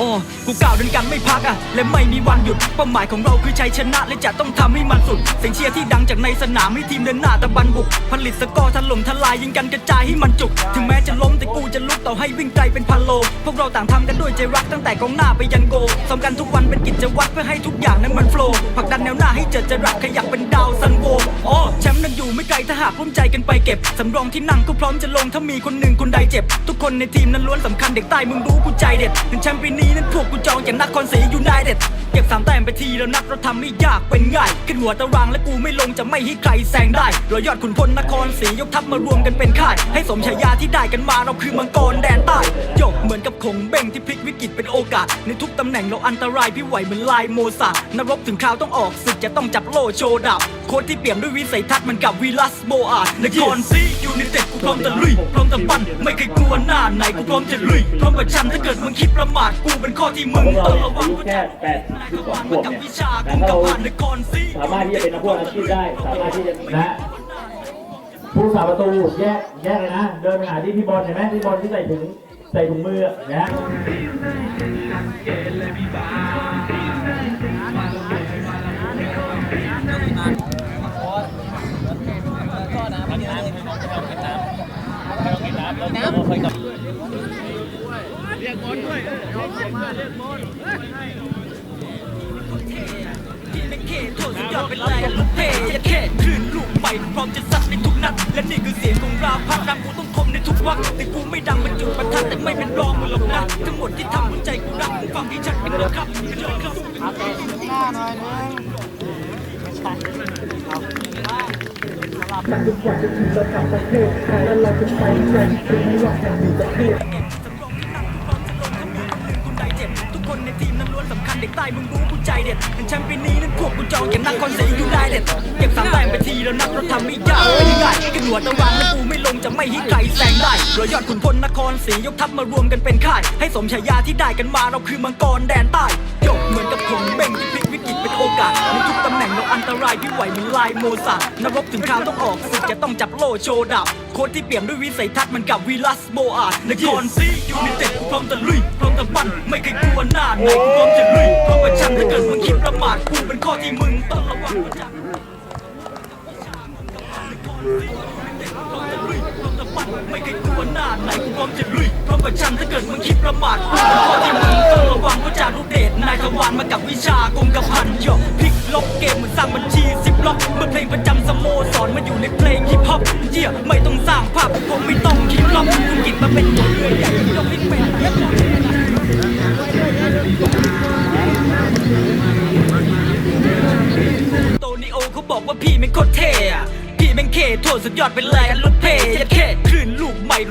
โอ้ กูกล่าวเดินกันไม่พักอะและไม่มีวันหยุดเป้าหมายของเราคือชัยชนะและจะต้องทำให้มันสุดเสียงเชียร์ที่ดังจากในสนามให้ทีมเดินหน้าตะบันบุก ผลิตสกอร์ถล่มทลายยิงกันกระจายให้มันจุก ถึงแม้จะล้มแต่กูจะลุกต่อให้วิ่งไกลเป็นพันโล พวกเราต่างทำกันด้วยใจรักตั้งแต่กองหน้าไปยันโกซ้อมกันทุกวันเป็นกิจวัตรเพื่อให้ทุกอย่างนั้นมันโฟล์ผลักดันแนวหน้าให้เจิดจรัสขยับเป็นดาวซันโวอ๋อแชมป์นั้นอยู่ไม่ไกลถ้าหากร่วมใจกันไปเก็บสำรองที่นั่งก็พร้อมจะลงถ้ามีคนหนึ่งคนใดเจ็บ ทุกคนในทีมนั้นล้วนสำคัญเด็กใต้มึงรู้กูใจเด็ดถึงแชมป์ปีนี้นั้นพวกกูจองจากนครศรียูไนเต็ดเก็บสามแต้มไปทีแล้วนัดเราทำไม่ยากเป็นง่าย ขึ้นหัวตารางและกูไม่ลงจะไม่ให้ใครแซงได้รายอดขุนพลนครศรียกทัพมารวมกันเป็นค่าย ให้สมฉายาที่ได้กันมาเราคือมังกรแดนใต้ยกเหมือนกับคงเบ้งที่พลิกวิกฤตเป็นโอกาส ในทุกตำแหน่งเราอันตรายพี่ไหวเหมือนลายโมซาร์นรกถึงคราวต้องออกศึกจะต้องจับโลโชดาบ ค้ดที่เปี่ยมด้วยวิสัยทัศน์มันกับวีลัสโบอาร์นครศรียูไนเต็ดกูพร้อมตะลุยพร้อมตะปั้นไม่เคยกลัวหน้าไหนกูพร้อมจะลุยพร้อมประชันถ้าเกิดมึงคิดประมาทกูเป็นข้อที่มึงต้องระวังอายุแค่แปดสิบสองขวบกับเนี่ยแต่กุมเราสามารถที่จะเป็นนักฟุตบอลอาชีพได้สามารถที่จะนะผู้สาประตูแยกแยกเลยนะ เดินไปหาที่พี่บอลเห็นไหมพี่บอลที่ใส่ถุงใส่ถุงมือนะ ไม่เคโทษสุดยอดเป็นแรงลูกเพย์แค่คลื่นลูกใหม่พร้อมจะซัดในทุกนัด และนี่คือเสียงของราพักรักกูต้องคมในทุกวักแต่กูไม่ดังเป็นจุดประทัดแต่ไม่เป็นรองมึงหรอกนะทั้งหมดที่ทำหัวใจกูรักกูฟังที่ชัดเป็นนะครับยอดครับหน้าหน่อยนะ คุณใดเจ็บทุกคนในทีมนั้นล้วนสำคัญเด็กใต้มึงรู้กูใจเด็ดเป็นแชมป์ปีนี้นั้นพวกกูจองจากนครศรียูไนเต็ดเก็บสามแต้มไปทีแล้วนัดเราทำไม่ยากไม่ได้ง่ายขึ้นหัวตารางแล้วกูไม่ลงจะไม่ให้ใครแซงได้เรายอดขุนพลนครศรียกทัพมารวมกันเป็นค่าย ให้สมฉายาที่ได้กันมาเราคือมังกรแดนใต้ยกมือ ตรายพี่ไหวเหมือนลายโมซานรกถึงคราวต้องออกศึกจะต้องจับโลโชดับ โค้ดที่เปี่ยมด้วยวิสัยทัศน์มันกับวีลัสโบอาดนครศรียูไนเต็ดพร้อมตะลุยพร้อมตะปั้นไม่เคยกลัวหน้าไหนพร้อมจะลุยพร้อมประชันถ้าเกิดมึงคิดประมาทกูเป็นข้อที่มึงต้องระวัง ไม่เคยกลัวหน้าไหนกูพร้อมจะลุยพร้อมประชันถ้าเกิดมึงคิดประมาทกูข้อที่มึงต้องระวังเพราะจารุเดชนายทวารมากับวิชากงกระพันหยอกพลิกล็อกเกมเหมือนสร้างบัญชีสิบล็อกเมื่อเพลงประจำสโมสรมาอยู่ในเพลงฮิปฮอปเยี่ยไม่ต้องสร้างภาพกูไม่ต้องคิดล็อกกูกินมาเป็นตัวเรือใหญ่ยกให้เป็นโตนิโอเขาบอกว่าพี่ไม่โคตรเท่อะพี่แม่งเคโทษสุดยอดเป็นแรงรถเพย์ยัดแค่คลื่นลูกใหม่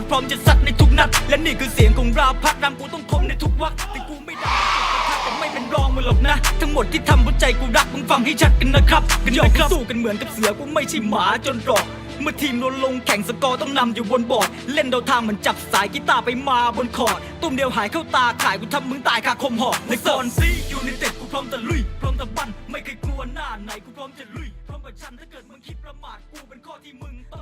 พร้อมจะซัดในทุกนัด และนี่คือเสียงของราพักรำกูต้องคมในทุกวักแต่กูไม่ได้แต่ไม่เป็นรองมึงหรอกนะ ทั้งหมดที่ทำหัวใจกูรักมึงฟังให้ชัดกันนะครับกันยอมสู้กันเหมือนกับเสือกูไม่ใช่หมาจนรอกเมื่อทีมโดนลงแข่งสกอร์ต้องนำอยู่บนบอร์ด เล่นเดาทางเหมือนจับสายกีตาร์ไปมาบนคอร์ดตุ้มเดียวหายเข้าตาขายกูทำมึงตายคาคมหอกในโซนซีอยู่ในเต็ดกูพร้อมตะลุย